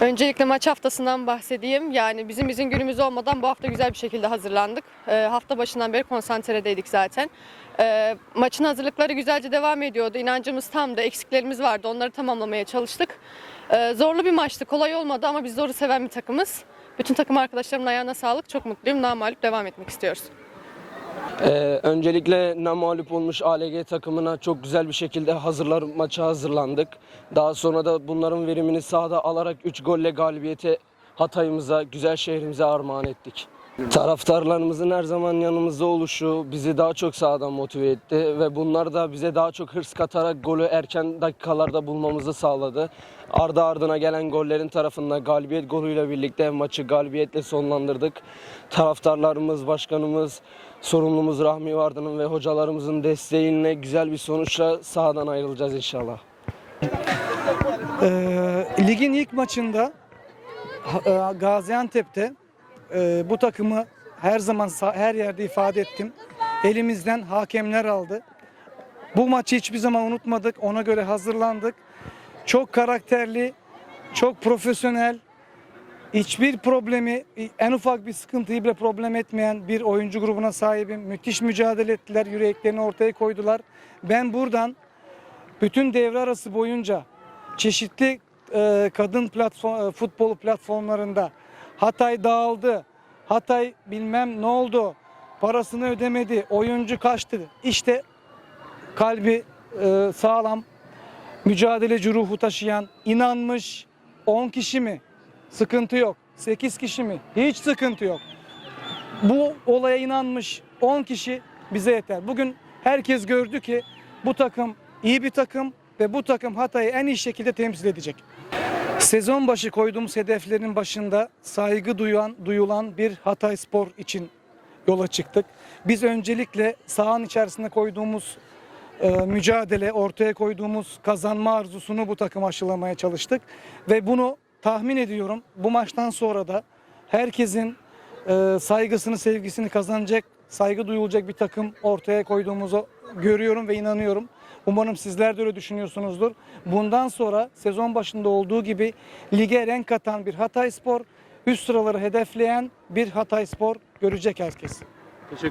Öncelikle maç haftasından bahsedeyim. Yani bizim izin günümüz olmadan bu hafta güzel bir şekilde hazırlandık. Ee, hafta başından beri konsantredeydik zaten. Ee, maçın hazırlıkları güzelce devam ediyordu. İnancımız tamdı, eksiklerimiz vardı. Onları tamamlamaya çalıştık. Ee, zorlu bir maçtı, kolay olmadı ama biz zoru seven bir takımız. Bütün takım arkadaşlarımın ayağına sağlık. Çok mutluyum. Namalip devam etmek istiyoruz. Ee, öncelikle namalip olmuş ALG takımına çok güzel bir şekilde hazırlar maça hazırlandık. Daha sonra da bunların verimini sahada alarak 3 golle galibiyete Hatay'ımıza, güzel şehrimize armağan ettik. Taraftarlarımızın her zaman yanımızda oluşu bizi daha çok sahadan motive etti ve bunlar da bize daha çok hırs katarak golü erken dakikalarda bulmamızı sağladı. Ardı ardına gelen gollerin tarafında galibiyet golüyle birlikte maçı galibiyetle sonlandırdık. Taraftarlarımız, başkanımız, sorumlumuz Rahmi Vardı'nın ve hocalarımızın desteğiyle güzel bir sonuçla sahadan ayrılacağız inşallah. Ee, ligin ilk maçında e, Gaziantep'te e, bu takımı her zaman her yerde ifade ettim. Elimizden hakemler aldı. Bu maçı hiçbir zaman unutmadık. Ona göre hazırlandık. Çok karakterli, çok profesyonel, hiçbir problemi, en ufak bir sıkıntıyı bile problem etmeyen bir oyuncu grubuna sahibim. Müthiş mücadele ettiler, yüreklerini ortaya koydular. Ben buradan bütün devre arası boyunca çeşitli e, kadın platform, e, futbolu platformlarında Hatay dağıldı, Hatay bilmem ne oldu, parasını ödemedi, oyuncu kaçtı. İşte kalbi e, sağlam, mücadeleci ruhu taşıyan, inanmış 10 kişi mi? Sıkıntı yok. 8 kişi mi? Hiç sıkıntı yok. Bu olaya inanmış 10 kişi bize yeter. Bugün herkes gördü ki bu takım iyi bir takım ve bu takım Hatay'ı en iyi şekilde temsil edecek. Sezon başı koyduğumuz hedeflerin başında saygı duyan, duyulan bir Hatay Spor için yola çıktık. Biz öncelikle sahanın içerisinde koyduğumuz e, mücadele, ortaya koyduğumuz kazanma arzusunu bu takım aşılamaya çalıştık. Ve bunu tahmin ediyorum bu maçtan sonra da herkesin e, saygısını, sevgisini kazanacak, saygı duyulacak bir takım ortaya koyduğumuzu görüyorum ve inanıyorum. Umarım sizler de öyle düşünüyorsunuzdur. Bundan sonra sezon başında olduğu gibi lige renk katan bir Hatay Spor, üst sıraları hedefleyen bir Hatay Spor görecek herkes.